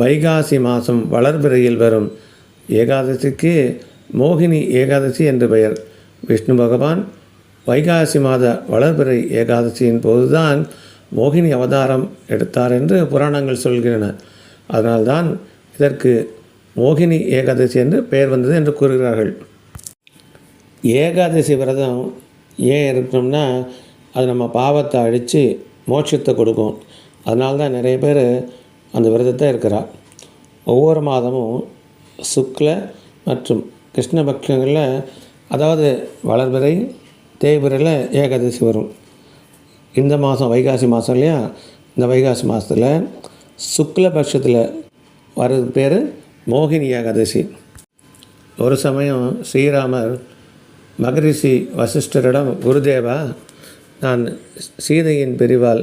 வைகாசி மாதம் வளர்பிறையில் வரும் ஏகாதசிக்கு மோகினி ஏகாதசி என்று பெயர். விஷ்ணு பகவான் வைகாசி மாத வளர்பிறை ஏகாதசியின் போதுதான் மோகினி அவதாரம் எடுத்தார் என்று புராணங்கள் சொல்கின்றன. அதனால்தான் இதற்கு மோகினி ஏகாதசி என்று பெயர் வந்தது என்று கூறுகிறார்கள். ஏகாதசி விரதம் ஏன் இருக்கணும்னா அது நம்ம பாவத்தை அழித்து மோட்சத்தை கொடுக்கும். அதனால்தான் நிறைய பேர் அந்த விரதத்தை இருக்கிறாள் ஒவ்வொரு மாதமும் சுக்ல மற்றும் கிருஷ்ணபக்ஷங்களில் அதாவது வளர்பிறை தேய்பிரையில் ஏகாதசி வரும். இந்த மாதம் வைகாசி மாதம் இல்லையா? இந்த வைகாசி மாதத்தில் சுக்லபட்சத்தில் வர்றது பேர் மோகினி ஏகாதசி. ஒரு சமயம் ஸ்ரீராமர் மகரிஷி வசிஷ்டரிடம் குருதேவா நான் சீதையின் பிரிவால்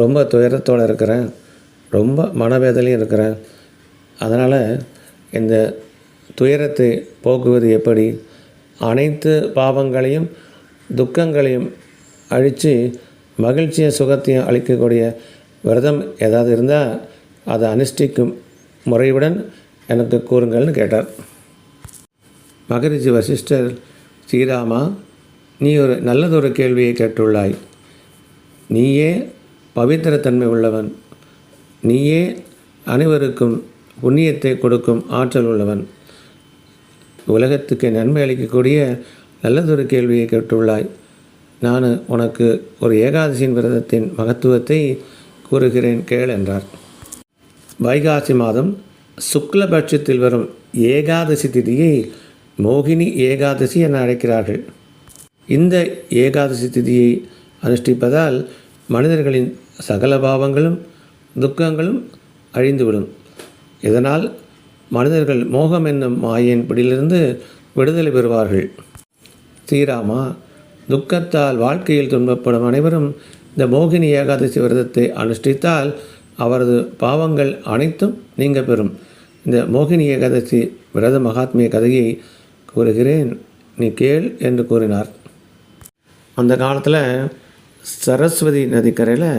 ரொம்ப துயரத்தோடு இருக்கிறேன். ரொம்ப மனவேதனையும் இருக்கிறேன். அதனால் இந்த துயரத்தை போக்குவது எப்படி? அனைத்து பாவங்களையும் துக்கங்களையும் அழித்து மகிழ்ச்சியும் சுகத்தையும் அளிக்கக்கூடிய விரதம் ஏதாவது இருந்தால் அதை அனுஷ்டிக்கும் முறையுடன் எனக்கு கூறுங்கள்னு கேட்டார். மகரிஷி வசிஷ்டர் ஸ்ரீராமா நீ ஒரு நல்லதொரு கேள்வியை கேட்டுள்ளாய். நீயே பவித்திரத்தன்மை உள்ளவன். நீயே அனைவருக்கும் புண்ணியத்தை கொடுக்கும் ஆற்றல் உள்ளவன். உலகத்துக்கு நன்மை அளிக்கக்கூடிய நல்லதொரு கேள்வியை கேட்டுள்ளாய். நான் உனக்கு ஒரு ஏகாதசியின் விரதத்தின் மகத்துவத்தை கூறுகிறேன் கேள் என்றார். வைகாசி மாதம் சுக்லபட்சத்தில் வரும் ஏகாதசி திதியை மோகினி ஏகாதசி என அழைக்கிறார்கள். இந்த ஏகாதசி திதியை அனுஷ்டிப்பதால் மனிதர்களின் சகல பாவங்களும் துக்கங்களும் அழிந்துவிடும். இதனால் மனிதர்கள் மோகம் என்னும் மாயின் பிடியிலிருந்து விடுதலை பெறுவார்கள். ஸ்ரீராமா துக்கத்தால் வாழ்க்கையில் துன்பப்படும் அனைவரும் இந்த மோகினி ஏகாதசி விரதத்தை அனுஷ்டித்தால் அவரது பாவங்கள் அனைத்தும் நீங்க பெறும். இந்த மோகினி ஏகாதசி விரத மகாத்மிய கதையை கூறுகிறேன். நீ கேள் என்று கூறினார். அந்த காலத்தில் சரஸ்வதி நதிக்கரையில்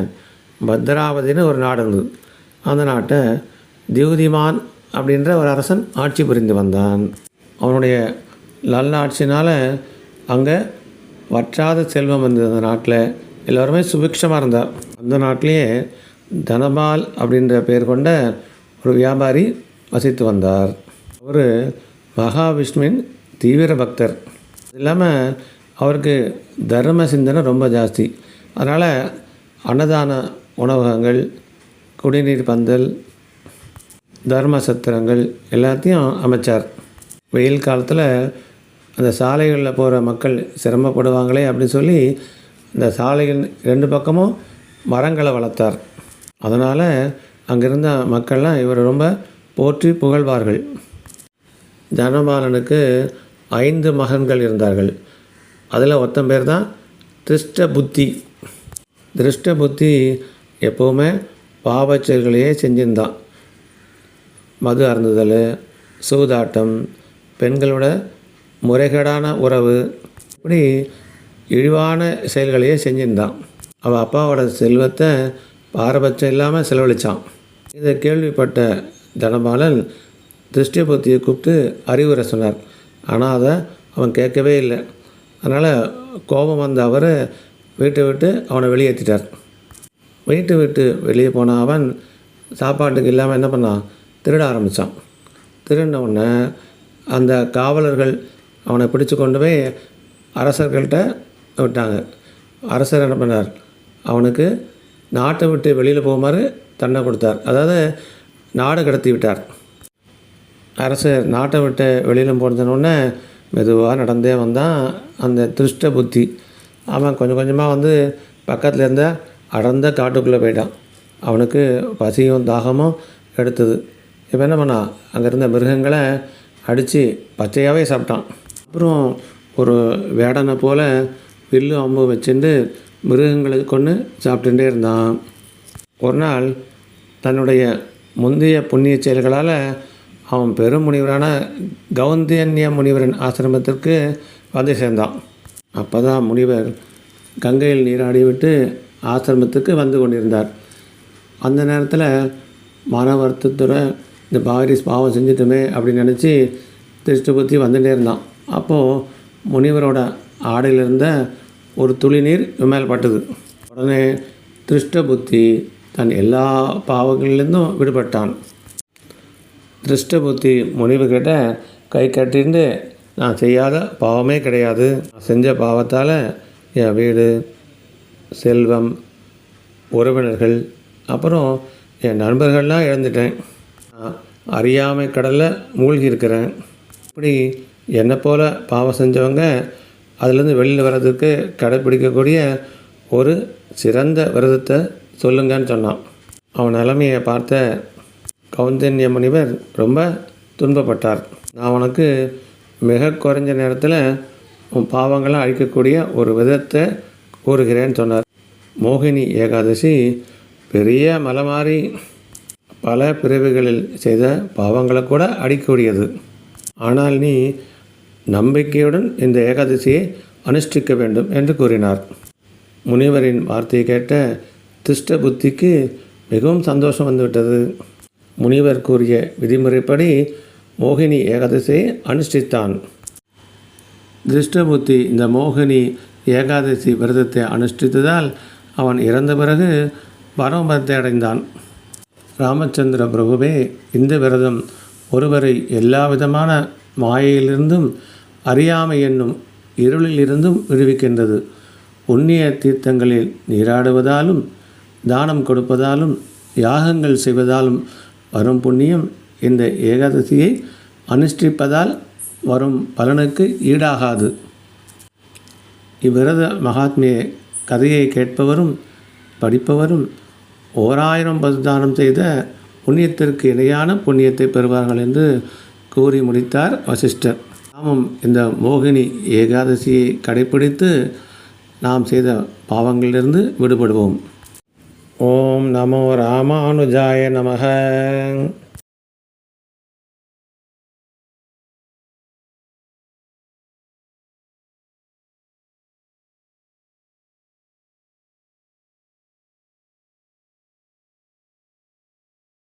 பத்ராவதின்னு ஒரு நாடு இருந்தது. அந்த நாட்டை தியூதிமான் அப்படின்ற ஒரு அரசன் ஆட்சி புரிந்து வந்தான். அவனுடைய நல்லாட்சினால் அங்கே வற்றாத செல்வம் வந்தது அந்த நாட்டில். எல்லோருமே சுபிக்ஷமாக இருந்தார் அந்த நாட்டிலேயே தனபால் அப்படின்ற பெயர் கொண்ட ஒரு வியாபாரி வசித்து வந்தார். அவர் மகாவிஷ்ணுவின் தீவிர பக்தர். அது இல்லாமல் அவருக்கு தர்ம சிந்தனை ரொம்ப ஜாஸ்தி. அதனால் அன்னதான உணவகங்கள் குடிநீர் பந்தல் தர்ம சத்திரங்கள் எல்லாத்தையும் அமைச்சார். வெயில் காலத்தில் அந்த சாலைகளில் போகிற மக்கள் சிரமப்படுவாங்களே அப்படின்னு சொல்லி இந்த சாலையின் ரெண்டு பக்கமும் மரங்களை வளர்த்தார். அதனால் அங்கிருந்த மக்கள்லாம் இவரை ரொம்ப போற்றி புகழ்வார்கள். தனபாலனுக்கு ஐந்து மகன்கள் இருந்தார்கள். அதில் ஒருத்தன் பேர் தான் திருஷ்ட புத்தி திருஷ்ட புத்தி எப்போவுமே பாவச்செயல்களையே செயல்களையே செஞ்சிருந்தான். மது அருந்துதல் சூதாட்டம் பெண்களோட முறைகேடான உறவு இப்படி இழிவான செயல்களையே செஞ்சிருந்தான். அவள் அப்பாவோட செல்வத்தை பாரபட்சம் இல்லாமல் செலவழித்தான் இதை கேள்விப்பட்ட தனபாலன் திருஷ்டிபுத்தியை கூப்பிட்டு அறிவுரை சொன்னார். ஆனால் அதை அவன் கேட்கவே இல்லை. அதனால் கோபம் வந்த அவர் வீட்டை விட்டு அவனை வெளியேற்றிட்டார் வீட்டு விட்டு வெளியே போன அவன் சாப்பாட்டுக்கு இல்லாமல் என்ன பண்ணான் திருட ஆரம்பித்தான் திருடின உடனே அந்த காவலர்கள் அவனை பிடிச்சு கொண்டு போய் அரசர்கள்ட்ட விட்டாங்க. அரசர் என்ன பண்ணார்? அவனுக்கு நாட்டை விட்டு வெளியில் போகுமாறு தண்டனை கொடுத்தார். அதாவது நாடு கடத்தி விட்டார். அரசர் நாட்டை விட்டு வெளியில் போனதுனோடனே மெதுவாக நடந்தே வந்தான் அந்த திருஷ்ட புத்தி. அவன் கொஞ்சம் கொஞ்சமாக வந்து பக்கத்தில் இருந்த அடர்ந்த காட்டுக்குள்ளே போயிட்டான். அவனுக்கு பசியும் தாகமும் எடுத்தது. இப்போ என்ன பண்ணான்? அங்கே இருந்த மிருகங்களை அடித்து பச்சையாகவே சாப்பிட்டான். அப்புறம் ஒரு வேடனை போல் வில்லு அம்பு வச்சுட்டு மிருகங்களை கொண்டு சாப்பிட்டுட்டே இருந்தான். ஒரு நாள் தன்னுடைய முந்தைய புண்ணிய செயல்களால் அவன் பெரும் முனிவரான கௌந்தியன்ய முனிவரின் ஆசிரமத்திற்கு வந்து சேர்ந்தான். அப்போ தான் முனிவர் கங்கையில் நீராடி விட்டு ஆசிரமத்துக்கு வந்து கொண்டிருந்தார். அந்த நேரத்தில் மன வருத்தத்துறை இந்த பாரி பாவம் செஞ்சிட்டோமே அப்படின்னு நினச்சி திருஷ்ட புத்தி வந்துட்டே இருந்தான். அப்போது முனிவரோட ஆடையில் இருந்த ஒரு துளி நீர் மேல் பட்டது. உடனே திருஷ்ட புத்தி தன் எல்லா பாவங்களிலிருந்தும் விடுபட்டான். திருஷ்ட புத்தி கை கட்டிட்டு நான் செய்யாத பாவமே கிடையாது. நான் செஞ்ச பாவத்தால் என் வீடு செல்வம் உறவினர்கள் அப்புறம் என் நண்பர்கள்லாம் இழந்துட்டேன். அறியாமை கடலில் மூழ்கி இருக்கிறேன் இப்படி என்னை போல் பாவம் செஞ்சவங்க அதுலேருந்து வெளியில் வர்றதுக்கு கடைப்பிடிக்கக்கூடிய ஒரு சிறந்த விரதத்தை சொல்லுங்கன்னு சொன்னான். அவன் நிலைமையை பார்த்த கௌந்தன்ய முனிவர் ரொம்ப துன்பப்பட்டார். நான் உனக்கு மிக குறைஞ்ச நேரத்தில் உன் அழிக்கக்கூடிய ஒரு விதத்தை கூறுகிறேன்னு சொன்னார். மோகினி ஏகாதசி பெரிய மலை பல பிறவிகளில் செய்த பாவங்களை கூட அடிக்கூடியது ஆனால் நீ நம்பிக்கையுடன் இந்த ஏகாதசியை அனுஷ்டிக்க வேண்டும் என்று கூறினார். முனிவரின் வார்த்தையை கேட்ட திஷ்ட புத்திக்கு மிகவும் சந்தோஷம் வந்துவிட்டது. முனிவர் கூறிய விதிமுறைப்படி மோகினி ஏகாதசியை அனுஷ்டித்தான். திருஷ்டபுத்தி இந்த மோகினி ஏகாதசி விரதத்தை அனுஷ்டித்ததால் அவன் இறந்த பிறகு பரமபதத்தை அடைந்தான். ராமச்சந்திர பிரபுவே இந்த விரதம் ஒருவரை எல்லா விதமான மாயையிலிருந்தும் அறியாமை என்னும் இருளிலிருந்தும் விடுவிக்கின்றது. புண்ணிய தீர்த்தங்களில் நீராடுவதாலும் தானம் கொடுப்பதாலும் யாகங்கள் செய்வதாலும் வரும் புண்ணியம் இந்த ஏகாதசியை அனுஷ்டிப்பதால் வரும் பலனுக்கு ஈடாகாது. இவ்விரத மகாத்மிய கதையை கேட்பவரும் படிப்பவரும் ஓராயிரம் பசுதானம் செய்த புண்ணியத்திற்கு இணையான புண்ணியத்தை பெறுவார்கள் என்று கூறி முடித்தார் வசிஷ்டர். நாமும் இந்த மோகினி ஏகாதசியை கடைப்பிடித்து நாம் செய்த பாவங்களிலிருந்து விடுபடுவோம். ஓம் நமோ ராமானுஜாய நமக.